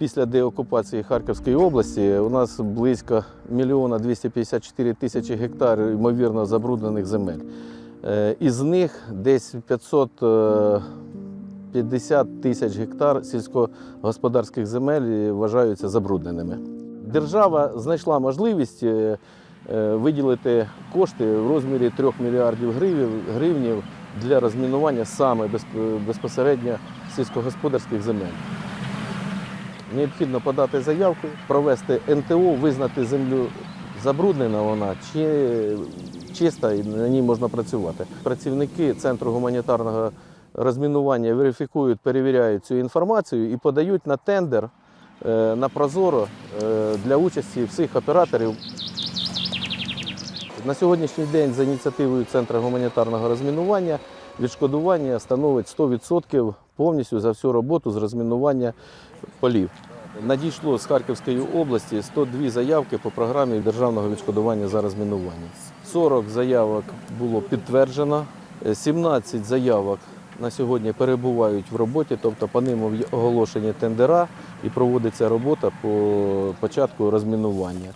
Після деокупації Харківської області у нас близько 1 254 тисячі гектарів ймовірно забруднених земель. Е, Із них десь 550 тисяч гектар сільськогосподарських земель вважаються забрудненими. Держава знайшла можливість е, е, виділити кошти в розмірі 3 мільярдів гривнів для розмінування саме безп- безпосередньо сільськогосподарських земель. Необхідно подати заявку, провести НТО, визнати землю забруднена вона чи чиста і на ній можна працювати. Працівники Центру гуманітарного розмінування верифікують, перевіряють цю інформацію і подають на тендер е, на Прозоро е, для участі всіх операторів. На сьогоднішній день за ініціативою Центру гуманітарного розмінування відшкодування становить 100% повністю за всю роботу з розмінування полів. Надійшло з Харківської області 102 заявки по програмі державного відшкодування за розмінування. 40 заявок було підтверджено, е, 17 заявок на сьогодні перебувають в роботі, тобто по ним оголошені тендера і проводиться робота по початку розмінування.